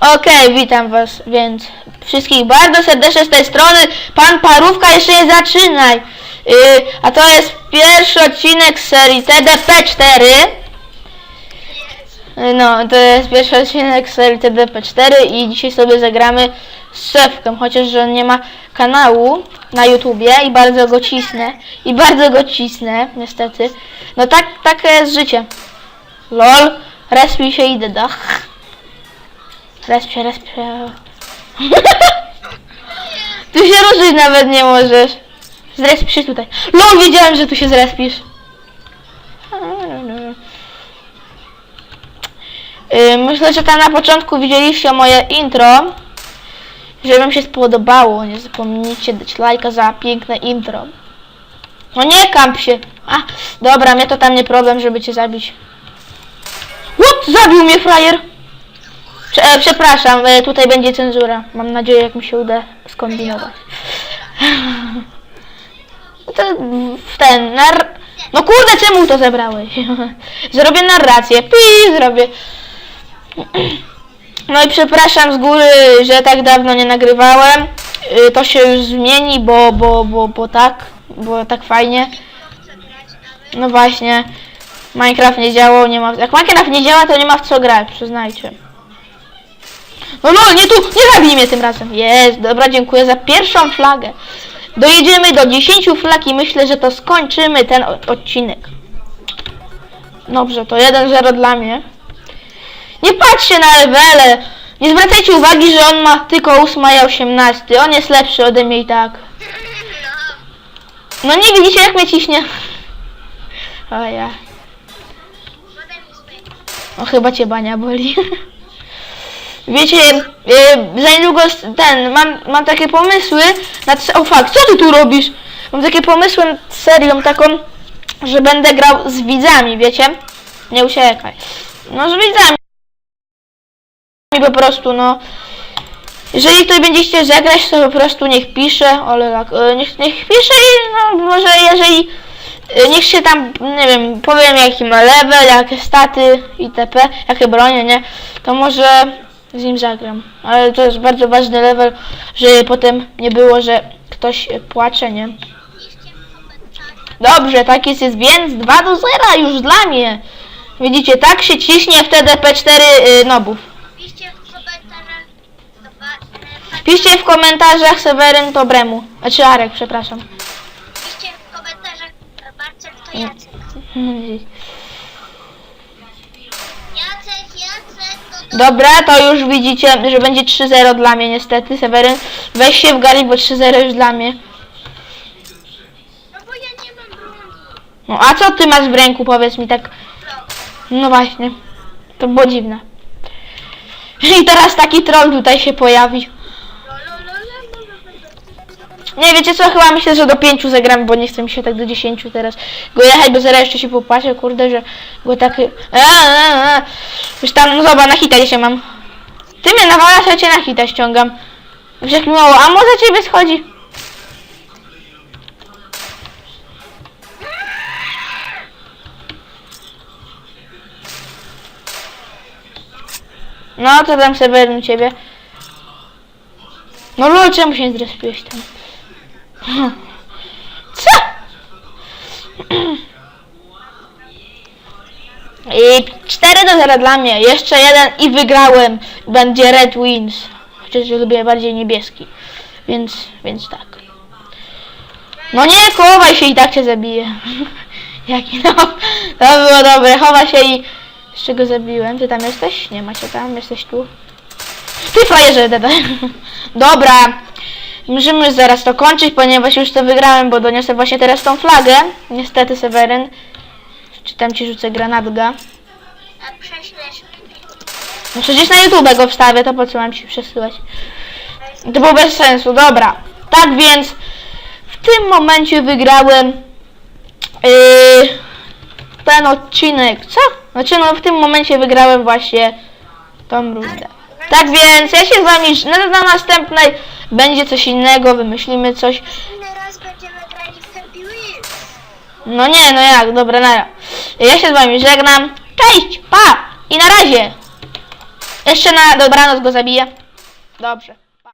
Okej, witam was, więc wszystkich bardzo serdecznie z tej strony. Pan Parówka, jeszcze nie zaczynaj. Yy, a to jest pierwszy odcinek serii TDP4. Yy, No, to jest pierwszy odcinek serii TDP4 i dzisiaj sobie zagramy z Szefkiem, chociaż on nie ma kanału na YouTubie i bardzo go cisnę. I bardzo go cisnę, niestety. No tak, takie jest życie. LOL, respił się idę do. Respie, respie. tu się ruszyć nawet nie możesz. Zrespisz się tutaj. No, wiedziałem, że tu się zrespisz. Yy, Myślę, że tam na początku widzieliście moje intro. Że wam się spodobało. Nie zapomnijcie dać lajka za piękne intro. No nie kamp się. A, dobra, mnie to tam nie problem, żeby cię zabić. What? Zabił mnie frajer! Prze e, przepraszam, e, tutaj będzie cenzura. Mam nadzieję, jak mi się uda skombinować. To w ten, nar... No kurde, czemu to zebrałeś? Zrobię narrację. Pi, zrobię. No i przepraszam z góry, że tak dawno nie nagrywałem. Y, To się już zmieni, bo, bo, bo, bo tak, bo tak fajnie. No właśnie. Minecraft nie działał, nie ma... Jak Minecraft nie działa, to nie ma w co grać, przyznajcie. No no, nie tu, nie zabij mnie tym razem. Jest, dobra, dziękuję za pierwszą flagę. Dojedziemy do 10 flag i myślę, że to skończymy ten odcinek. Dobrze, to 1-0 dla mnie. Nie patrzcie na levele. Nie zwracajcie uwagi, że on ma tylko 8 i 18. On jest lepszy ode mnie i tak. No nie widzicie jak mnie ciśnie. O ja. O chyba cię bania boli. Wiecie, yy, za niedługo ten, mam, mam takie pomysły na O co ty tu robisz? Mam takie pomysły serią taką, że będę grał z widzami, wiecie? Nie uciekaj. No z widzami po prostu, no. Jeżeli tutaj będziecie zagrać, to po prostu niech pisze, ale tak, e, niech, niech pisze i no może jeżeli e, niech się tam, nie wiem, powiem jaki ma level, jakie staty itp, jakie bronie, nie, to może z nim zagram. Ale to jest bardzo ważny level, żeby potem nie było, że ktoś e, płacze, nie. Dobrze, tak jest, jest więc 2 do 0 już dla mnie. Widzicie, tak się ciśnie w TDP4 y, nobów. Piszcie w komentarzach Seweryn to Bremu. Znaczy Arek, przepraszam. Piszcie w komentarzach Marcel to. Jacek, Jacek, to do... Dobra, to już widzicie, że będzie 3-0 dla mnie niestety. Seweryn, weź się w gali, bo 3-0 już dla mnie. No bo ja nie mam broni. No a co ty masz w ręku, powiedz mi tak. No właśnie, to było dziwne. I teraz taki troll tutaj się pojawi. Nie, wiecie co, chyba myślę, że do 5 zagramy, bo nie chcę mi się tak do 10 teraz go jechać, bo zaraz jeszcze się popłaczę, kurde, że go tak... Już tam, no zobacz, na hita dzisiaj mam. Ty mnie nawalasz, ja cię na hita ściągam. Wiesz jak mało, a może ciebie schodzi? No, to tam sobie ciebie. No lol, czemu się nie zrespiłeś tam? Co? I 4 do 0 dla mnie. Jeszcze jeden i wygrałem. Będzie Red Wins. Chociaż lubię bardziej niebieski. Więc, więc tak. No nie, chowaj się i tak cię zabiję. Jaki no. To było dobre. Chowa się i... Z czego zabiłem? Ty tam jesteś? Nie macie tam, jesteś tu. Ty frajerze, dada. Dobra. Możemy zaraz to kończyć, ponieważ już to wygrałem, bo doniosę właśnie teraz tą flagę. Niestety, Seweryn. Czy tam ci rzucę granatga. A prześlesz. No przecież na YouTube go wstawię, to po co mam ci przesyłać? To było bez sensu, dobra. Tak więc w tym momencie wygrałem yy, ten odcinek. Co? Znaczy no w tym momencie wygrałem właśnie tą rundę. Tak więc ja się z wami ż- na, na następnej będzie coś innego, wymyślimy coś. Inny raz będziemy grali w Happy Wheels. No nie, no jak, dobra, nara. Ja się z wami żegnam. Cześć, pa i na razie. Jeszcze na dobranoc go zabiję. Dobrze.